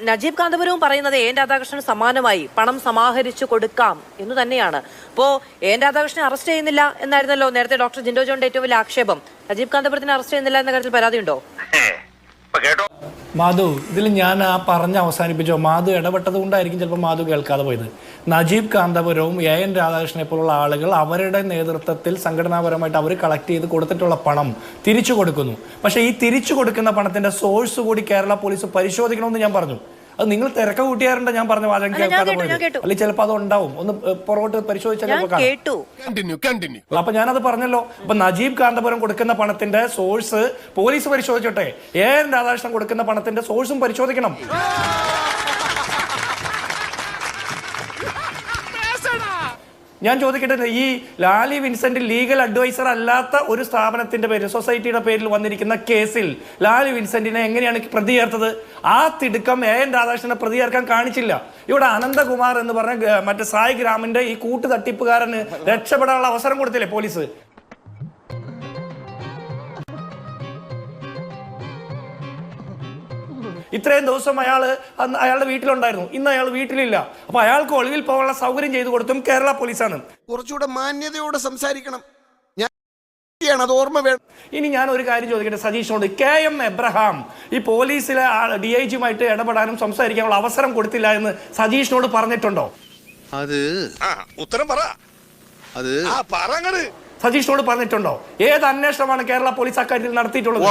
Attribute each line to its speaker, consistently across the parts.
Speaker 1: നജീബ് കാന്തപുരവും പറയുന്നത് എൻ രാധാകൃഷ്ണന് സമാനമായി പണം സമാഹരിച്ചു കൊടുക്കാം എന്ന് തന്നെയാണ്. അപ്പോ എൻ രാധാകൃഷ്ണൻ അറസ്റ്റ് ചെയ്യുന്നില്ല എന്നായിരുന്നല്ലോ നേരത്തെ ഡോക്ടർ ജിൻഡോ ജോണിന്റെ ഏറ്റവും വലിയ ആക്ഷേപം. നജീബ് കാന്തപുരത്തിന് അറസ്റ്റ് ചെയ്യുന്നില്ല എന്ന കാര്യത്തിൽ പരാതിയുണ്ടോ?
Speaker 2: മാധു ഇതിൽ ഞാൻ ആ പറഞ്ഞ് അവസാനിപ്പിച്ചോ? മാധു ഇടപെട്ടത് കൊണ്ടായിരിക്കും ചിലപ്പോൾ മാധു കേൾക്കാതെ പോയത്. നജീബ് കാന്തപുരവും എ എൻ രാധാകൃഷ്ണനെ പോലുള്ള ആളുകൾ അവരുടെ നേതൃത്വത്തിൽ സംഘടനാപരമായിട്ട് അവർ കളക്ട് ചെയ്ത് കൊടുത്തിട്ടുള്ള പണം തിരിച്ചു കൊടുക്കുന്നു. പക്ഷേ ഈ തിരിച്ചു കൊടുക്കുന്ന പണത്തിന്റെ സോഴ്സ് കൂടി കേരള പോലീസ് പരിശോധിക്കണമെന്ന് ഞാൻ പറഞ്ഞു. അത് നിങ്ങൾ തിരക്ക കൂട്ടിയാറുണ്ട് ഞാൻ പറഞ്ഞ വാചകം കേൾക്കാതെ പോയത്. അല്ലെങ്കിൽ ചിലപ്പോൾ അത് ഉണ്ടാവും. ഒന്ന് പുറകോട്ട് പരിശോധിച്ചാൽ
Speaker 1: ഞാൻ
Speaker 2: ചിലപ്പോൾ കാണാം.
Speaker 1: കേട്ടു.
Speaker 3: കണ്ടിന്യൂ കണ്ടിന്യൂ
Speaker 2: അപ്പൊ ഞാനത് പറഞ്ഞല്ലോ. അപ്പൊ നജീബ് കാന്തപുരം കൊടുക്കുന്ന പണത്തിന്റെ സോഴ്സ് പോലീസ് പരിശോധിച്ചോട്ടെ. ഏ രാധാകൃഷ്ണൻ കൊടുക്കുന്ന പണത്തിന്റെ സോഴ്സും പരിശോധിക്കണം. ഞാൻ ചോദിക്കട്ടെ ഈ ലാലി വിൻസെന്റ് ലീഗൽ അഡ്വൈസർ അല്ലാത്ത ഒരു സ്ഥാപനത്തിന്റെ പേരിൽ സൊസൈറ്റിയുടെ പേരിൽ വന്നിരിക്കുന്ന കേസിൽ ലാലി വിൻസെന്റിനെ എങ്ങനെയാണ് പ്രതി ചേർത്തത് ആ തിടുക്കം എ എൻ രാധാകൃഷ്ണനെ പ്രതി ചേർക്കാൻ കാണിച്ചില്ല. ഇവിടെ അനന്തകുമാർ എന്ന് പറഞ്ഞ മറ്റേ സായി ഗ്രാമിന്റെ ഈ കൂട്ടു തട്ടിപ്പുകാരന് രക്ഷപ്പെടാനുള്ള അവസരം കൊടുത്തില്ലേ പോലീസ്? ഇത്രയും ദിവസം അയാൾ അന്ന് അയാളുടെ വീട്ടിലുണ്ടായിരുന്നു. ഇന്ന് അയാൾ വീട്ടിലില്ല. അപ്പൊ അയാൾക്ക് ഒളിവിൽ പോകാനുള്ള സൗകര്യം ചെയ്തു കൊടുത്തും കേരള പോലീസാണ്.
Speaker 3: കുറച്ചുകൂടെ മാന്യതയോടെ സംസാരിക്കണം. ഞാൻ അത് ഓർമ്മ വേണം
Speaker 2: ഇനി ഞാൻ ഒരു കാര്യം ചോദിക്കട്ടെ സതീഷിനോട് കെ എം എബ്രഹാം ഈ പോലീസിലെ ഡി ഐ ജിയുമായിട്ട് ഇടപെടാനും സംസാരിക്കാനുള്ള അവസരം കൊടുത്തില്ല എന്ന് സതീഷിനോട് പറഞ്ഞിട്ടുണ്ടോ?
Speaker 4: അത്
Speaker 3: ആ ഉത്തരം പറ.
Speaker 4: അത്
Speaker 3: ആ പറങ്ങട്
Speaker 2: സതീഷിനോട് പറഞ്ഞിട്ടുണ്ടോ? ഏത് അന്വേഷണമാണ് കേരള പോലീസ് അക്കാര്യത്തിൽ നടത്തിയിട്ടുള്ളത്?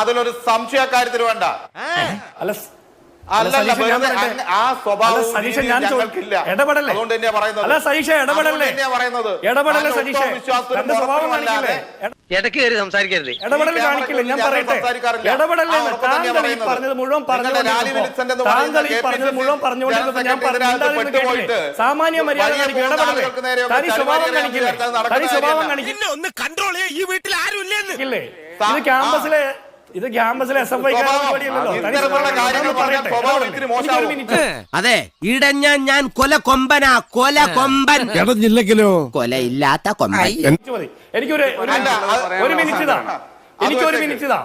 Speaker 5: അതിലൊരു സംശയ കാര്യത്തിൽ വേണ്ട.
Speaker 2: അല്ല ഇടപെടല്ലേ?
Speaker 6: ഇടയ്ക്ക് കയറി സംസാരിക്കരുത്.
Speaker 2: ഇടപെടൽ കാണിക്കില്ല? ഞാൻ പറയട്ടെ? താങ്കൾ ഈ. പറഞ്ഞത് മുഴുവൻ താങ്കൾ ഈ പറഞ്ഞത് മുഴുവൻ ഞാൻ സാമാന്യ മര്യാദ കാണിക്കും തനി സ്വഭാവം കാണിക്കില്ലേ? തനി സ്വഭാവം
Speaker 5: കാര്യമല്ല.
Speaker 3: ഒന്ന് കൺട്രോൾ ഈ വീട്ടിൽ ആരും ഇല്ലേ?
Speaker 2: ഇത് ക്യാമ്പസിലെ ഇത് ക്യാമ്പസിലെ എസ് എഫ് ഐ
Speaker 7: അതെ ഇടഞ്ഞ ഞാൻ കൊല കൊമ്പനാ. കൊല കൊമ്പൻ.
Speaker 3: ഇടഞ്ഞില്ലെങ്കിലോ
Speaker 7: കൊലയില്ലാത്ത കൊമ്പൻ.
Speaker 2: എനിക്കൊരു ഒരു മിനിറ്റ് എനിക്കൊരു മിനിറ്റ് ഇതാ.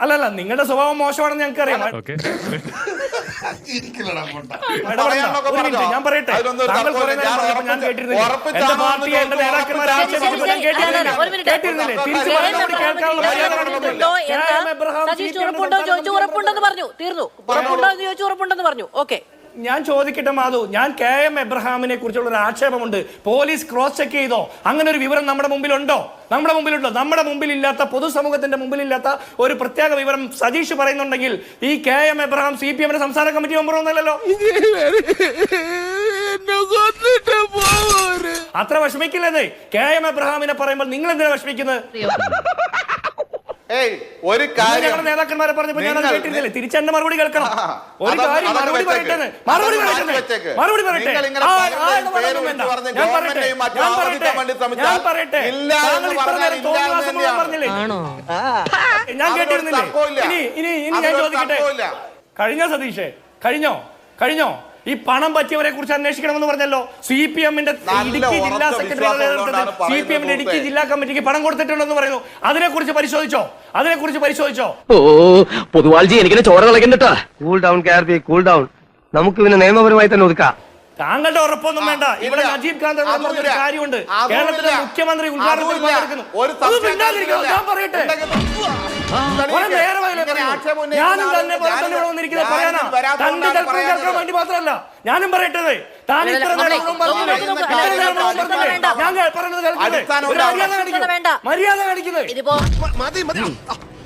Speaker 2: അല്ലല്ല നിങ്ങളുടെ സ്വഭാവം മോശമാണെന്ന് ഞങ്ങൾക്കറിയാം. ഇടപെടണ്ട. ഞാൻ പറയട്ടെ? താങ്കൾ
Speaker 5: ഞാൻ
Speaker 2: കേട്ടിരുന്നില്ല. എന്റെ പാർട്ടി
Speaker 5: എന്ന്
Speaker 2: എന്റെ
Speaker 5: ചോദിച്ചു.
Speaker 2: ആക്ഷേപിച്ചപ്പോൾ ഞാൻ. കേട്ടിരുന്നില്ല. തിരിച്ചു കേൾക്കാനുള്ള മര്യാദ
Speaker 1: പറഞ്ഞു? തീർന്നു. ഉറപ്പുണ്ടോ എന്ന് ചോദിച്ചു ഉറപ്പുണ്ടെന്ന് പറഞ്ഞു. ഓക്കെ.
Speaker 2: ഞാൻ ചോദിക്കട്ടെ മാധു. ഞാൻ കെ എം എബ്രഹാമിനെ കുറിച്ചുള്ള ഒരു ആക്ഷേപമുണ്ട്. പോലീസ് ക്രോസ് ചെക്ക് ചെയ്തോ? അങ്ങനെ ഒരു വിവരം നമ്മുടെ മുമ്പിലുണ്ടോ? നമ്മുടെ മുമ്പിലുണ്ടോ? നമ്മുടെ മുമ്പിലില്ലാത്ത പൊതുസമൂഹത്തിന്റെ മുമ്പിലില്ലാത്ത ഒരു പ്രത്യേക വിവരം സതീഷ് പറയുന്നുണ്ടെങ്കിൽ ഈ K M Abraham C P എമ്മിന്റെ സംസ്ഥാന കമ്മിറ്റി മെമ്പർ ഒന്നല്ലല്ലോ? അത്ര വിഷമിക്കില്ലെന്നേ. കെ എം എബ്രഹാമിനെ പറയുമ്പോൾ നിങ്ങൾ എന്തിനാ വിഷമിക്കുന്നത്?
Speaker 5: ഏയ് ഒരു കാര്യം.
Speaker 2: ഞങ്ങളുടെ നേതാക്കന്മാരെ പറഞ്ഞപ്പോൾ ഞാൻ കേട്ടിരുന്നില്ലേ തിരിച്ചെന്റെ മറുപടി കേൾക്കണം. ഒരു കാര്യം മറുപടി. പറയട്ടെ മറുപടി പറയട്ടെ. മറുപടി പറയട്ടെ. ഞാൻ പറയട്ടെ. ഞാൻ പറയട്ടെ. ഞാൻ പറയട്ടെ. താങ്കൾ ഇത്ര നേരം തോന്നിവാസം
Speaker 5: എന്ന്
Speaker 2: മുഴുവൻ
Speaker 5: തന്നെയാണ്.
Speaker 2: പറഞ്ഞില്ലേ? ഞാൻ കേട്ടിരുന്നില്ലേ? ഇനി ഇനി ഇനി ഞാൻ ചോദിക്കട്ടെ. കഴിഞ്ഞോ സതീഷേ? കഴിഞ്ഞോ? കഴിഞ്ഞോ? ഈ പണം പറ്റിയവരെ കുറിച്ച് അന്വേഷിക്കണമെന്ന് പറഞ്ഞല്ലോ. സി പി എമ്മിന്റെ ഇടുക്കി ജില്ലാ സെക്രട്ടറി സി പി എമ്മിന്റെ ഇടുക്കി ജില്ലാ കമ്മിറ്റിക്ക് പണം കൊടുത്തിട്ടുണ്ടെന്ന് പറയുന്നു. അതിനെ കുറിച്ച് പരിശോധിച്ചോ? അതിനെ കുറിച്ച് പരിശോധിച്ചോ?
Speaker 6: ഓ പൊതുവാൾജി എനിക്ക് ചോര കളക്കണ്ടട്ടാ cool down K R P cool down നമുക്ക് പിന്നെ നിയമപരമായി തന്നെ ഒതുക്കാം.
Speaker 2: താങ്കളുടെ ഉറപ്പൊന്നും വേണ്ട ഇവിടെ നജീബ്
Speaker 5: ഖാൻ
Speaker 2: പറഞ്ഞൊരു. കാര്യമുണ്ട് കേരളത്തിലെ മുഖ്യമന്ത്രി ഉദ്ഘാടനത്തിൽ പങ്കെടുക്കുന്നു.
Speaker 5: കാര്യമില്ല.
Speaker 2: ഞാൻ പറയട്ടെ ഞാനും തന്നെ ഇവിടെ വന്നിരിക്കുന്നത് പറയാനാ തന്റെ കേൾക്കാൻ വേണ്ടി മാത്രമല്ല ഞാനും പറയട്ടെ താൻ
Speaker 1: അല്ല,
Speaker 2: ഇത്ര
Speaker 1: അല്ല,
Speaker 2: നേരം പറഞ്ഞില്ലേ?
Speaker 1: നോക്കൂ, നോക്കൂ.
Speaker 2: ഇത്ര നേരം പറഞ്ഞില്ലേ?
Speaker 1: വേണ്ട.
Speaker 2: ഞാൻ പറയുന്നത് ഒരു മര്യാദ. മര്യാദ കാണിക്കുന്നത്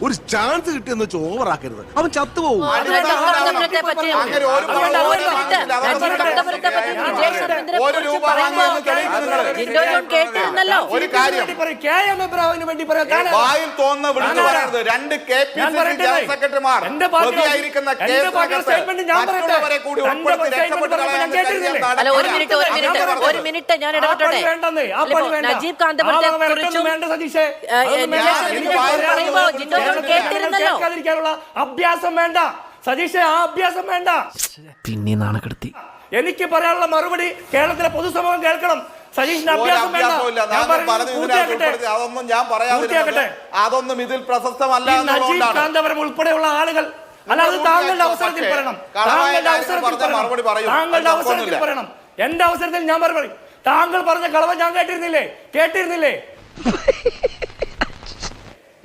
Speaker 3: ഒരു ചാൻസ് കിട്ടിയെന്ന് വെച്ച് ഓവറാക്കരുത് അവൻ ചത്തുപോകും
Speaker 1: കേട്ടിരുന്നല്ലോ.
Speaker 5: ഒരു കാര്യം. വായിൽ തോന്നുന്ന വിളിച്ചു പറയരുത്. രണ്ട് കെ പി സി ജനറൽ സെക്രട്ടറിമാർ പ്രതിയായിരിക്കുന്ന
Speaker 2: എന്റെ സ്റ്റേറ്റ്മെന്റ് ഞാൻ പറയട്ടെ.
Speaker 5: മറ്റുള്ളവരെ കൂടി ഉൾപ്പെടുത്തി രക്ഷപ്പെട്ട്
Speaker 1: ഒരു മിനിറ്റ് ഒരു
Speaker 5: ഞാൻ
Speaker 1: ഇടപെട്ടോട്ടെ. നജീബ് കാന്തപുരത്തെ കുറിച്ചും പറയുമ്പോൾ ജിൻഡോ
Speaker 2: കേൾക്കാതിരിക്കാനുള്ള അഭ്യാസം വേണ്ട. സതീഷേ ആ അഭ്യാസം വേണ്ട.
Speaker 7: പിന്നെ നാണക്കെടുത്തി.
Speaker 2: എനിക്ക് പറയാനുള്ള മറുപടി കേരളത്തിലെ പൊതുസമൂഹം കേൾക്കണം. സതീഷിന്റെ
Speaker 5: ഒരു
Speaker 2: അഭ്യാസം വേണ്ട.
Speaker 5: അതൊന്നും ഞാൻ അതൊന്നും ഇതിൽ പ്രശസ്തമല്ല
Speaker 2: കാന്തപുരം ഉൾപ്പെടെയുള്ള ആളുകൾ
Speaker 5: അല്ലാതെ
Speaker 2: താങ്കളുടെ അവസരത്തിൽ പറയണം. താങ്കളുടെ അവസരത്തിൽ. പറയണം. താങ്കളുടെ അവസരത്തിൽ. പറയണം. എന്റെ അവസരത്തിൽ ഞാൻ മറുപടി. പറയും താങ്കൾ പറഞ്ഞ കളവ ഞാൻ കേട്ടിരുന്നില്ലേ? കേട്ടിരുന്നില്ലേ?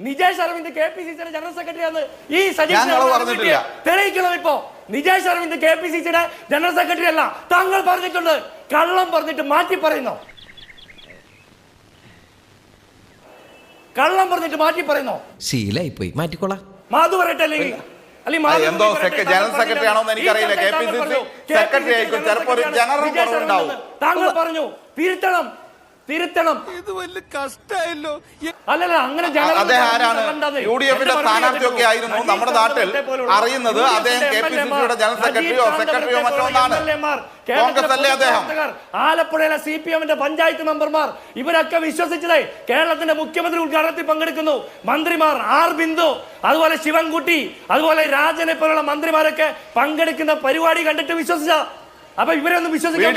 Speaker 2: Nijesh Aravind K P C സിയുടെ ജനറൽ സെക്രട്ടറി ആണ് ഈ സജീഷ്
Speaker 5: പറഞ്ഞിട്ടില്ല.
Speaker 2: തെളിയിക്കണം ഇപ്പോ Nijesh Aravind K P C സിയുടെ ജനറൽ സെക്രട്ടറി അല്ല താങ്കൾ പറഞ്ഞിട്ടുണ്ട് കള്ളം പറഞ്ഞിട്ട് മാറ്റി പറയുന്നു കള്ളം പറഞ്ഞിട്ട് മാറ്റി പറയുന്നു
Speaker 7: ശീലായി പോയി മാറ്റിക്കോളാം
Speaker 2: മാധു പറയട്ടെ അല്ലെങ്കിൽ
Speaker 5: എന്തോ ജനറൽ സെക്രട്ടറി ആണോ എന്ന്
Speaker 2: പറഞ്ഞില്ല.
Speaker 5: എനിക്കറിയില്ല. കെ പി സി സി
Speaker 2: താങ്കൾ പറഞ്ഞു.
Speaker 5: സെക്രട്ടറി ആയിരിക്കും. ഒരു ജനറൽ കുറവുണ്ടാവും.
Speaker 2: താങ്കൾ പറഞ്ഞു തിരുത്തണം തിരുത്തണം.
Speaker 3: ഇത് വലിയ കഷ്ടമായല്ലോ
Speaker 2: അല്ലല്ല അങ്ങനെ ജനറൽ
Speaker 5: അദ്ദേഹം ആരാണ്? യു ഡി എഫിന്റെ
Speaker 2: സ്ഥാനാർത്ഥി ഒക്കെ
Speaker 5: സ്ഥാനാർത്ഥിയൊക്കെ ആയിരുന്നു നമ്മുടെ നാട്ടിൽ അറിയുന്നത് അദ്ദേഹം കെ പി സി സിയുടെ ജനറൽ സെക്രട്ടറിയോ സെക്രട്ടറിയോ
Speaker 2: മറ്റൊന്നാണ്
Speaker 5: കോൺഗ്രസ് അല്ലേ അദ്ദേഹം?
Speaker 2: ആലപ്പുഴയിലെ സി പി എമ്മിന്റെ പഞ്ചായത്ത് മെമ്പർമാർ ഇവരൊക്കെ വിശ്വസിച്ചതേ കേരളത്തിന്റെ മുഖ്യമന്ത്രി ഉദ്ഘാടനത്തിൽ പങ്കെടുക്കുന്നു. മന്ത്രിമാർ ആർ ബിന്ദു അതുപോലെ ശിവൻകുട്ടി അതുപോലെ രാജനെ പോലുള്ള മന്ത്രിമാരൊക്കെ പങ്കെടുക്കുന്ന പരിപാടി കണ്ടിട്ട് വിശ്വസിച്ച അപ്പൊ ഇവരൊന്നും വിശ്വസിക്കാൻ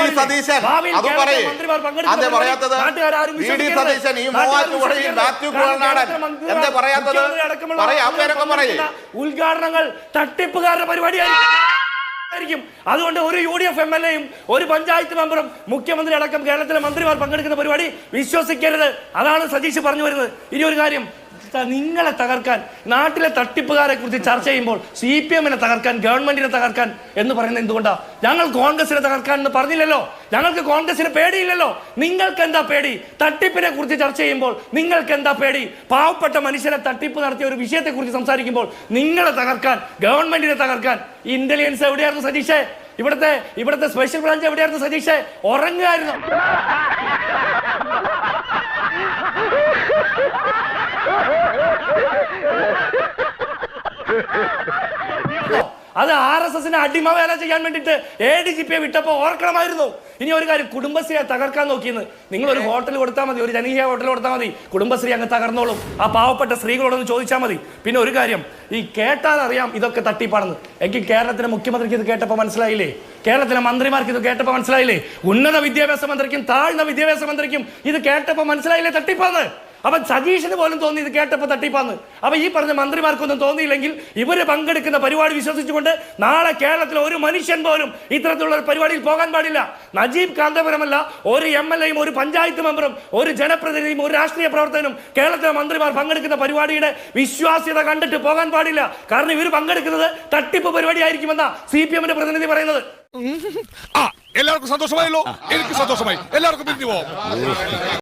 Speaker 2: ഉദ്ഘാടനങ്ങൾ തട്ടിപ്പുകാരുടെ പരിപാടിയായിരിക്കും. അതുകൊണ്ട് ഒരു U D F M L എയും ഒരു പഞ്ചായത്ത് മെമ്പറും മുഖ്യമന്ത്രി അടക്കം കേരളത്തിലെ മന്ത്രിമാർ പങ്കെടുക്കുന്ന പരിപാടി വിശ്വസിക്കരുത്. അതാണ് സതീഷ് പറഞ്ഞു വരുന്നത്. ഇനി ഒരു കാര്യം നിങ്ങളെ തകർക്കാൻ നാട്ടിലെ തട്ടിപ്പുകാരെ കുറിച്ച് ചർച്ച ചെയ്യുമ്പോൾ സി പി എമ്മിനെ തകർക്കാൻ ഗവൺമെന്റിനെ തകർക്കാൻ എന്ന് പറയുന്നത് എന്തുകൊണ്ടാ? ഞങ്ങൾ കോൺഗ്രസിനെ തകർക്കാൻ എന്ന് പറഞ്ഞില്ലല്ലോ. ഞങ്ങൾക്ക് കോൺഗ്രസിന് പേടിയില്ലല്ലോ. നിങ്ങൾക്ക് എന്താ പേടി? തട്ടിപ്പിനെ കുറിച്ച് ചർച്ച ചെയ്യുമ്പോൾ നിങ്ങൾക്ക് എന്താ പേടി? പാവപ്പെട്ട മനുഷ്യരെ തട്ടിപ്പ് നടത്തിയ ഒരു വിഷയത്തെ കുറിച്ച് സംസാരിക്കുമ്പോൾ നിങ്ങളെ തകർക്കാൻ ഗവൺമെന്റിനെ തകർക്കാൻ ഇന്റലിജൻസ് എവിടെയായിരുന്നു സതീഷേ? ഇവിടുത്തെ ഇവിടുത്തെ സ്പെഷ്യൽ ബ്രാഞ്ച് എവിടെയായിരുന്നു സതീഷേ? ഉറങ്ങുകയായിരുന്നു അത് ആർ എസ് എസിന് അടിമ വേല ചെയ്യാൻ വേണ്ടിയിട്ട് എ ഡി ജി പിയെ വിട്ടപ്പോൾ ഓർക്കണമായിരുന്നു. ഇനി ഒരു കാര്യം കുടുംബശ്രീയെ തകർക്കാൻ നോക്കിയെന്ന്. നിങ്ങൾ ഒരു ഹോട്ടൽ കൊടുത്താൽ മതി ഒരു ജനകീയ ഹോട്ടൽ കൊടുത്താൽ മതി കുടുംബശ്രീ അങ്ങ് തകർന്നോളും. ആ പാവപ്പെട്ട സ്ത്രീകളോടൊന്ന് ചോദിച്ചാൽ മതി. പിന്നെ ഒരു കാര്യം ഈ കേട്ടാൽ അറിയാം ഇതൊക്കെ തട്ടിപ്പാണെന്ന്. എനിക്ക് കേരളത്തിലെ മുഖ്യമന്ത്രിക്ക് ഇത് കേട്ടപ്പോൾ മനസ്സിലായില്ലേ? കേരളത്തിലെ മന്ത്രിമാർക്ക് ഇത് കേട്ടപ്പോൾ മനസ്സിലായില്ലേ? ഉന്നത വിദ്യാഭ്യാസ മന്ത്രിക്കും താഴ്ന്ന വിദ്യാഭ്യാസ മന്ത്രിക്കും ഇത് കേട്ടപ്പോൾ മനസ്സിലായില്ലേ തട്ടിപ്പാന്ന്? അപ്പൊ സതീഷിന് പോലും തോന്നി ഇത് കേട്ടപ്പോ തട്ടിപ്പാന്ന്. അപ്പൊ ഈ പറഞ്ഞ മന്ത്രിമാർക്കൊന്നും തോന്നിയില്ലെങ്കിൽ ഇവർ പങ്കെടുക്കുന്ന പരിപാടി വിശ്വസിച്ചുകൊണ്ട് നാളെ കേരളത്തിൽ ഒരു മനുഷ്യൻ പോലും ഇത്തരത്തിലുള്ള ഒരു പരിപാടിയിൽ പോകാൻ പാടില്ല. നജീബ് കാന്തപുരമല്ല ഒരു എം എൽ എയും ഒരു പഞ്ചായത്ത് മെമ്പറും ഒരു ജനപ്രതിനിധിയും ഒരു രാഷ്ട്രീയ പ്രവർത്തകനും കേരളത്തിലെ മന്ത്രിമാർ പങ്കെടുക്കുന്ന പരിപാടിയുടെ വിശ്വാസ്യത കണ്ടിട്ട് പോകാൻ പാടില്ല. കാരണം ഇവർ പങ്കെടുക്കുന്നത് തട്ടിപ്പ് പരിപാടി ആയിരിക്കുമെന്നാ സി പി എമ്മിന്റെ പ്രതിനിധി പറയുന്നത്.
Speaker 4: ആ എല്ലാവർക്കും സന്തോഷമായല്ലോ. എനിക്ക് സന്തോഷമായി. എല്ലാവർക്കും പിരിഞ്ഞു